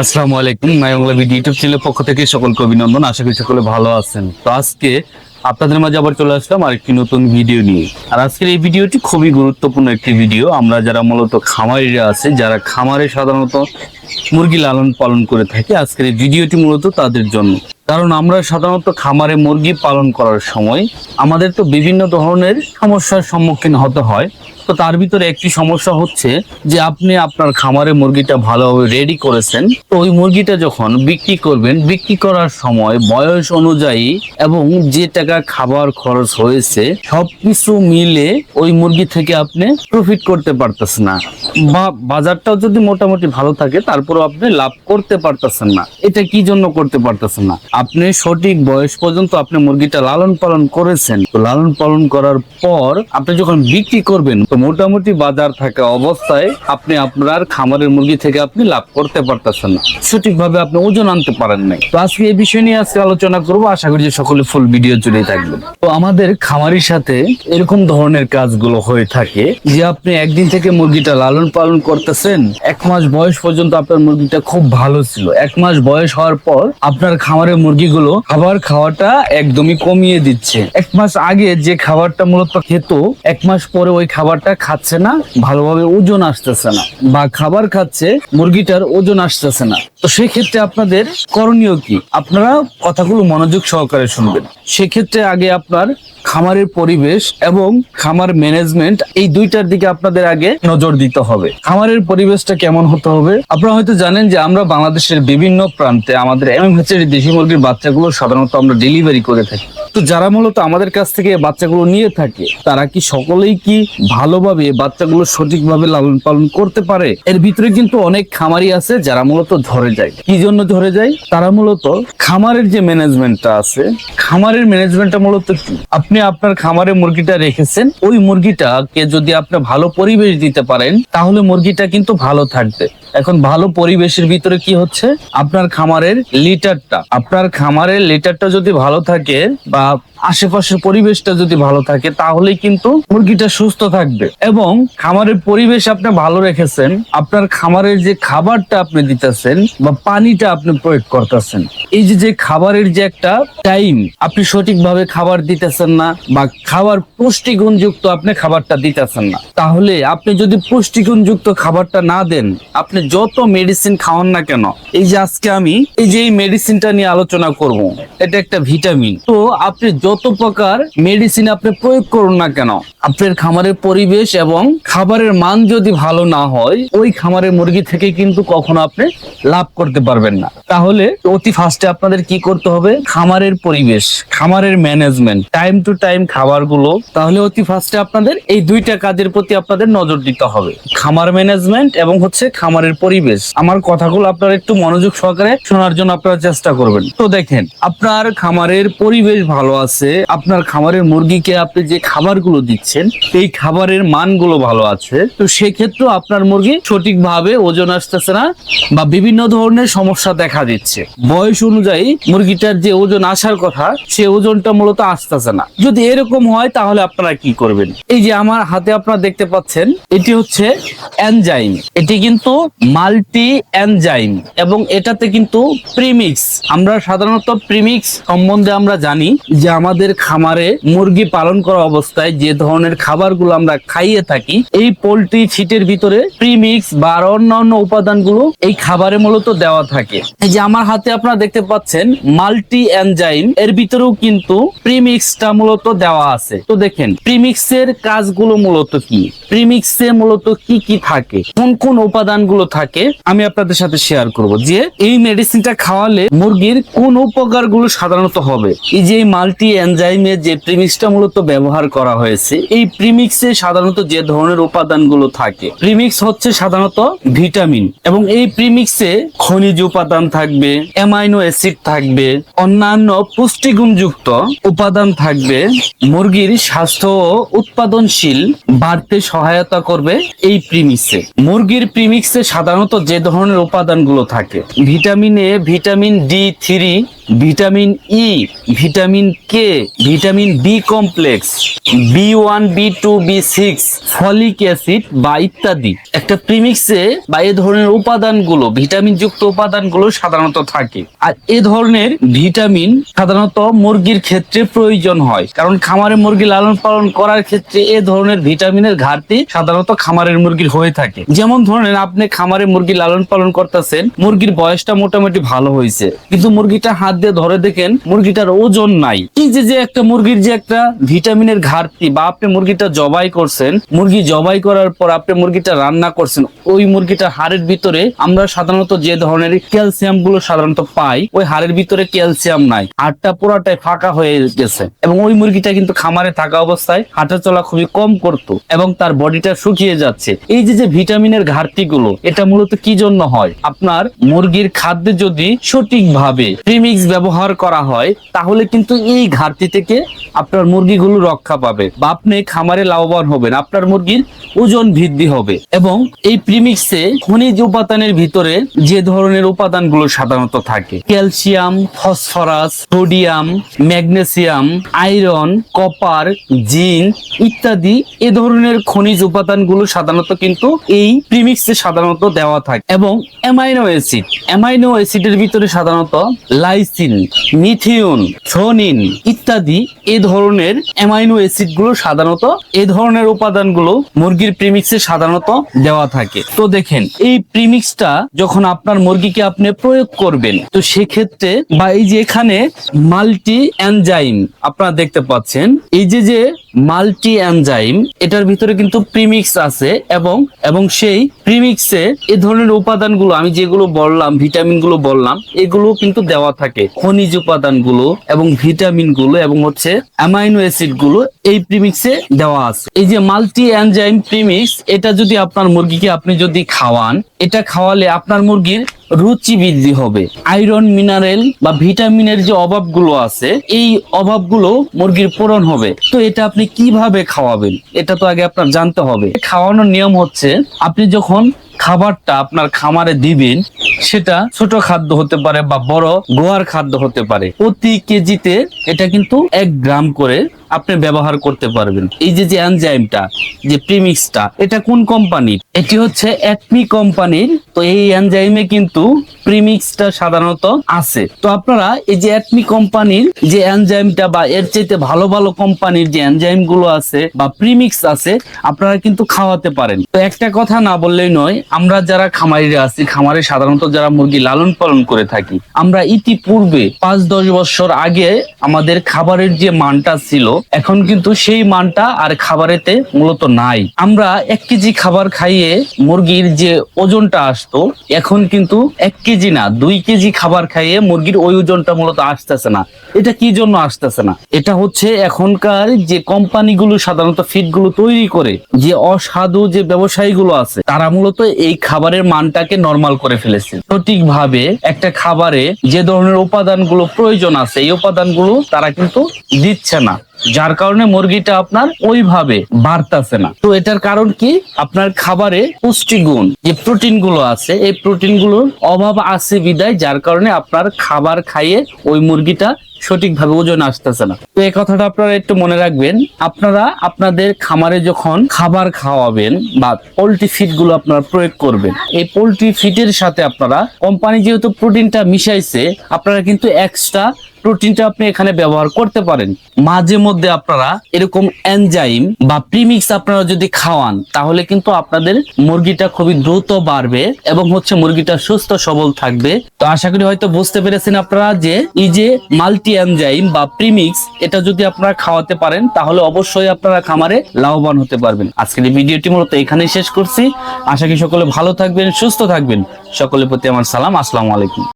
আসসালামু আলাইকুম মায়াংলা video YouTube চ্যানেলের পক্ষ থেকে সকলকে অভিনন্দন। আশা করি সকলে ভালো আছেন। তো আজকে আপনাদের মাঝে আবার চলে আসলাম আরেকটি নতুন ভিডিও নিয়ে। আর আজকের এই ভিডিওটি খুবই গুরুত্বপূর্ণ একটি ভিডিও। আমরা যারা মূলত খামারিরা আছে, যারা খামারে সাধারণত মুরগি লালন পালন করে থাকি, আজকের এই ভিডিওটি মূলত তাদের জন্য। কারণ আমরা সাধারণত খামারে মুরগি পালন করার সময় আমাদের তো বিভিন্ন ধরনের সমস্যার সম্মুখীন হতে হয়। তো তার ভিতরে একটি সমস্যা হচ্ছে যে আপনি আপনার খামারে মুরগিটা ভালোভাবে রেডি করেছেন। তো ওই মুরগিটা যখন বিক্রি করবেন, বিক্রি করার সময় বয়স অনুযায়ী এবং যে টাকা খাবার খরচ হয়েছে, সবকিছু মিলে ওই মুরগি থেকে আপনি প্রফিট করতে পারতেছেন না। বা বাজারটাও যদি মোটামুটি ভালো থাকে, তারপরেও আপনি লাভ করতে পারতেছেন না। এটা কি জন্য করতে পারতেছেন না? আপনি সঠিক বয়স পর্যন্ত আপনি মুরগিটা লালন পালন করেছেন। তো লালন পালন করার পর আপনি যখন বিক্রি করবেন, তো মোটামুটি বাজার থাকা অবস্থায় আপনি আপনার খামারের মুরগি থেকে আপনি লাভ করতে পারতেছেন না। সঠিকভাবে আপনি ওজন আনতে পারেন নাই। তো আজকে এই বিষয় নিয়ে আজকে আলোচনা করব। আশা করি যে সকলে ফুল ভিডিও জুড়ে থাকবেন। তো আমাদের খামারির সাথে এরকম ধরনের কাজগুলো হয়ে থাকে যে আপনি একদিন থেকে মুরগিটা লালন পালন করতেছেন, এক মাস বয়স পর্যন্ত আপনার মুরগিটা খুব ভালো ছিল। এক মাস বয়স হওয়ার পর আপনার খামারের মুরগিগুলো খাবার খাওয়াটা একদমই কমিয়ে দিচ্ছে। এক মাস আগে যে খাবারটা মূলত খেত, এক মাস পরে ওই খাবারটা খাচ্ছে না, ভালোভাবে ওজন আসতেছে না বা খাবার খাচ্ছে, মুরগিটার ওজন আসতেছে না। তো সেক্ষেত্রে আপনাদের করণীয় কি? আপনারা কথাগুলো মনোযোগ সহকারে শুনবেন। সেক্ষেত্রে আগে আপনার খামারের পরিবেশ এবং খামার ম্যানেজমেন্ট এই দুইটার দিকে আপনাদের আগে নজর দিতে হবে। খামারের পরিবেশটা কেমন হতে হবে? আপনারা হয়তো জানেন যে আমরা বাংলাদেশের বিভিন্ন প্রান্তে আমাদের এমএমএইচ এর দেশি মুরগির বাচ্চাগুলো সাধারণত আমরা ডেলিভারি করে থাকি। তো যারা মূলত আমাদের কাছ থেকে বাচ্চাগুলো নিয়ে থাকে, তারা কি সকলেই কি ভালোভাবে বাচ্চাগুলো সঠিকভাবে লালন পালন করতে পারে? এর ভিতরে কিন্তু অনেক খামারি আছে যারা মূলত ধরে যায়। কি জন্য ধরে যায়? তারা মূলত খামারের যে ম্যানেজমেন্টটা আছে, খামারের ম্যানেজমেন্টটা মূলত কি? আপনি আপনার খামারে মুরগিটা রেখেছেন, ওই মুরগিটাকে যদি আপনি ভালো পরিবেশ দিতে পারেন, তাহলে মুরগিটা কিন্তু ভালো থাকবে। এখন ভালো পরিবেশের ভিতরে কি হচ্ছে? আপনার খামারের লিটারটা, আপনার খামারের লিটারটা যদি ভালো থাকে বা আশেপাশের পরিবেশটা যদি ভালো থাকে তাহলে কিন্তু মুরগিটা সুস্থ থাকবে। এবং খামারের পরিবেশ আপনি ভালো রেখেছেন, আপনার খামারের যে খাবারটা আপনি দিতেছেন বা পানিটা আপনি প্রয়োগ করতেছেন, এই যে যে খাবারের যে একটা টাইম, আপনি সঠিকভাবে খাবার দিতেছেন না বা খাবার পুষ্টিগুণযুক্ত আপনি খাবারটা দিতেছেন না। তাহলে আপনি যদি পুষ্টিগুণযুক্ত খাবারটা না দেন, আপনি যত মেডিসিন খাওয়ান না কেন, এই যে আজকে আমি এই যে এই মেডিসিনটা নিয়ে আলোচনা করব, এটা একটা ভিটামিন তো আপনি যত প্রকার মেডিসিন আপনি প্রয়োগ করুন না কেন, আপনার খামারের পরিবেশ এবং খাবারের মান যদি ভালো না হয়, ওই খামারের মুরগি থেকে কিন্তু কখনো আপনি লাভ করতে পারবেন না। তাহলে অতি ফার্স্টে আপনাদের কি করতে হবে? খামারের পরিবেশ, খামারের ম্যানেজমেন্ট টাইম টু টাইম খাবারগুলো, তাহলে অতি ফার্স্টে আপনাদের এই দুইটা কাজের প্রতি আপনাদের নজর দিতে হবে। খামার ম্যানেজমেন্ট এবং হচ্ছে খামারের পরিবেশ। আমার কথাগুলো আপনারা একটু মনোযোগ সহকারে শোনার জন্য আপনারা চেষ্টা করবেন। তো দেখেন, আপনার খামারের পরিবেশ ভালো আছে, আপনার খামারের মুরগিকে আপনি যে খাবারগুলো দিচ্ছেন এই খাবারের মানগুলো ভালো আছে। তো সেক্ষেত্রে আপনার মুরগি সঠিকভাবে ওজন আসতেছে না বা বিভিন্ন ধরনের সমস্যা দেখা দিচ্ছে। বয়স অনুযায়ী মুরগিটার যে ওজন আসার কথা, সে ওজনটা মূলত আসতেছে না। যদি এরকম হয়, তাহলে আপনারা কি করবেন? এই যে আমার হাতে আপনারা দেখতে পাচ্ছেন, এটি হচ্ছে এনজাইম। এটি কিন্তু মাল্টি এনজাইম এবং এটাতে কিন্তু প্রিমিক্স। আমরা সাধারণত প্রিমিক্স সম্বন্ধে আমরা জানি যে আমাদের খামারে মুরগি পালন করা অবস্থায় যে ধরনের খাবারগুলো আমরা খাইয়ে থাকি, এই পোল্ট্রি ছিটের ভিতরে প্রিমিক্স বা অন্যান্য উপাদানগুলো এই খাবারে মূলত দেওয়া থাকে। এই যে আমার হাতে আপনারা দেখতে পাচ্ছেন মাল্টি এনজাইম এর ভিতরেও কিন্তু প্রিমিক্সটা মূলত দেওয়া আছে। তো দেখেন প্রিমিক্সের কাজগুলো মূলত কি? প্রিমিক্সে মূলত কি কি থাকে? কোন কোন উপাদানগুলো থাকে? আমি আপনাদের সাথে শেয়ার করব। যে এই মেডিসিনটা খাওয়ালে মুরগির কোন উপকারগুলো সাধারণত হবে? এই যে মাল্টি এনজাইমে যে প্রিমিক্সটা মূলত ব্যবহার করা হয়েছে, এই প্রিমিক্সে সাধারণত যে ধরনের উপাদানগুলো থাকে? প্রিমিক্স হচ্ছে সাধারণত ভিটামিন এবং এই প্রিমিক্সে খনিজ উপাদান থাকবে অ্যামাইনো অ্যাসিড থাকবে, অন্যান্য পুষ্টিগুণযুক্ত উপাদান থাকবে। মুরগির স্বাস্থ্য ও উৎপাদনশীল বাড়তে সহায়তা করবে এই প্রিমিক্সে মুরগির প্রিমিক্সে সাধারণত যে ধরনের উপাদানগুলো থাকে, vitamin A vitamin D three vitamin E vitamin K vitamin B complex B one B two B six folic acid বা ইত্যাদি। একটা প্রিমিক্সে বা এ ধরনের উপাদানগুলো ভিটামিন যুক্ত উপাদানগুলো সাধারণত থাকে। আর এ ধরনের ভিটামিন সাধারণত মুরগির ক্ষেত্রে প্রয়োজন হয়। কারণ খামারে মুরগি লালন পালন করার ক্ষেত্রে এ ধরনের ভিটামিনের ঘাটতি সাধারণত খামারের মুরগির হয়ে থাকে। যেমন ধরেন আপনি খামারে মুরগি লালন পালন করতেছেন, মুরগির বয়সটা মোটামুটি ভালো হয়েছে। কিন্তু মুরগিটা হাত দিয়ে ধরে দেখেন, মুরগিটার ওজন নাই। এই যে যে একটা মুরগির যে একটা ভিটামিনের ঘাটতি বা আপনি মুরগিটা জবাই করছেন, মুরগি জবাই করার পর আপনি মুরগিটা রান্না করছেন, ওই মুরগিটার হাড়ের ভিতরে আমরা সাধারণত যে ধরনের ক্যালসিয়ামগুলো সাধারণত পাই, ওই হাড়ের ভিতরে ক্যালসিয়াম নাই। হাড়টা পুরাটাই ফাঁকা হয়ে গেছে। এবং ওই মুরগিটা কিন্তু খামারে থাকা অবস্থায় হাঁটা চলা খুবই কম করত এবং তার বডিটা শুকিয়ে যাচ্ছে। এই যে যে ভিটামিনের ঘাটতি গুলো এটা মূলত কি জন্য হয়? আপনার মুরগির খাদ্যে যদি সঠিকভাবে প্রিমিক্স ব্যবহার করা হয়, তাহলে কিন্তু এই ঘাটতি থেকে আপনার মুরগিগুলো রক্ষা পাবে। বা আপনি খামারে লাভবান হবেন, আপনার মুরগির ওজন বৃদ্ধি হবে এবং এই প্রিমিক্সে খনিজ উপাদানের ভিতরে যে ধরনের উপাদানগুলো সাধারণত থাকে, calcium, phosphorus, sodium, magnesium, iron, copper, zinc ইত্যাদি এ ধরনের খনিজ উপাদানগুলো সাধারণত কিন্তু এই প্রিমিক্সে সাধারণত দেওয়া থাকে এবং অ্যামাইনো অ্যাসিড। অ্যামাইনো অ্যাসিডের ভিতরে সাধারণত লাইসিন মিথিওন থ্রোনিন ইত্যাদি এ ধরনের অ্যামাইনো অ্যাসিডগুলো সাধারণত এ ধরনের উপাদানগুলো মুরগির প্রিমিক্সে সাধারণত দেওয়া থাকে। তো দেখেন, এই প্রিমিক্সটা যখন আপনার মুরগিকে আপনি প্রয়োগ করবেন, তো সেক্ষেত্রে বা এই যে এখানে মাল্টি এনজাইম আপনারা দেখতে পাচ্ছেন, এই যে যে মাল্টি এনজাইম এটার ভিতরে কিন্তু প্রিমিক্স আছে এবং এবং সেই প্রিমিক্সে এ ধরনের উপাদানগুলো, আমি যেগুলো বললাম ভিটামিনগুলো বললাম, এগুলো কিন্তু দেওয়া থাকে। খনিজ উপাদানগুলো এবং ভিটামিনগুলো এবং হচ্ছে অ্যামাইনো অ্যাসিডগুলো এই প্রিমিক্সে দেওয়া আছে। এই যে মাল্টি এনজাইম প্রিমিক্স এটা যদি আপনার মুরগিকে আপনি যদি খাওয়ান, এটা খাওয়ালে আপনার মুরগির রুচি বৃদ্ধি হবে। আয়রন মিনারেল বা ভিটামিনের যে অভাবগুলো আছে, এই অভাবগুলো মুরগির পূরণ হবে। তো এটা আপনি কীভাবে খাওয়াবেন? এটা তো আগে আপনার জানতে হবে। খাওয়ানোর নিয়ম হচ্ছে, আপনি যখন খাবারটা আপনার খামারে দিবেন সেটা ছোট খাদ্য হতে পারে বা বড় গোয়ার খাদ্য হতে পারে। প্রতি কেজিতে এটা কিন্তু এক গ্রাম করে আপনি ব্যবহার করতে পারবেন। এই যে যে এনজাইমটা যে প্রিমিক্সটা এটা কোন কোম্পানির এটি হচ্ছে অ্যাটমি কোম্পানির তো এই এনজাইমে কিন্তু প্রিমিক্সটা সাধারণত আছে। তো আপনারা এই যে অ্যাটমি কোম্পানির যে এনজাইমটা বা এর চাইতে ভালো ভালো কোম্পানির যে এনজাইমগুলো আছে বা প্রিমিক্স আছে, আপনারা কিন্তু খাওয়াতে পারেন। তো একটা কথা না বললেই নয়, আমরা যারা খামারিরা আছি, খামারে সাধারণত যারা মুরগি লালন পালন করে থাকি, আমরা ইতিপূর্বে পাঁচ দশ বছর আগে আমাদের খাবারের যে মানটা ছিল, এখন কিন্তু সেই মানটা আর খাবারেতে মূলত নাই। আমরা এক কেজি খাবার খাইয়ে মুরগির যে ওজনটা আসতো, এখন কিন্তু এক কেজি না, দুই কেজি খাবার খাইয়ে মুরগির ওই ওজনটা মূলত আসতেছে না। এটা কি জন্য আসতেছে না? এটা হচ্ছে এখনকার যে কোম্পানিগুলো, সাধারণত ফিডগুলো তৈরি করে, যে অসাধু যে ব্যবসায়ীগুলো আছে, তারা মূলত এই খাবারের মানটাকে নর্মাল করে ফেলেছে। সঠিকভাবে একটা খাবারে যে ধরনের উপাদানগুলো প্রয়োজন আছে, এই উপাদানগুলো তারা কিন্তু দিচ্ছে না। যার কারণে মুরগিটা আপনার ওইভাবে বাড়তেছে না। তো এটার কারণ কি? আপনার খাবারে পুষ্টিগুণ, যে প্রোটিনগুলো আছে, এই প্রোটিনগুলোর অভাব আছে বিদায় যার কারণে আপনার খাবার খাইয়ে ওই মুরগিটা সঠিকভাবে ওজন আসতেছে না। তো এই কথাটা আপনারা একটু মনে রাখবেন। আপনারা আপনাদের খামারে যখন খাবার খাওয়াবেন বা পোলট্রি ফিডগুলো আপনারা প্রয়োগ করবেন, এই পোলট্রি ফিডের সাথে আপনারা, কোম্পানি যেহেতু প্রোটিনটা মিশাইছে, আপনারা কিন্তু এক্সট্রা প্রোটিনটা আপনি এখানে ব্যবহার করতে পারেন। মাঝে মধ্যে আপনারা এরকম এনজাইম বা প্রিমিক্স আপনারা যদি খাওয়ান, তাহলে কিন্তু আপনাদের মুরগিটা খুবই দ্রুত বাড়বে এবং হচ্ছে মুরগিটা সুস্থ সবল থাকবে। তো আশা করি হয়তো বুঝতে পেরেছেন আপনারা যে, এই যে মাল্টি এনজাইম বা প্রিমিক্স এটা যদি আপনারা খাওয়াতে পারেন, তাহলে অবশ্যই আপনারা খামারে লাভবান হতে পারবেন। আজকের এই ভিডিওটি মূলত এখানেই শেষ করছি। আশা করি সকলে ভালো থাকবেন, সুস্থ থাকবেন। সকলের প্রতি আমার সালাম, আসসালামু আলাইকুম।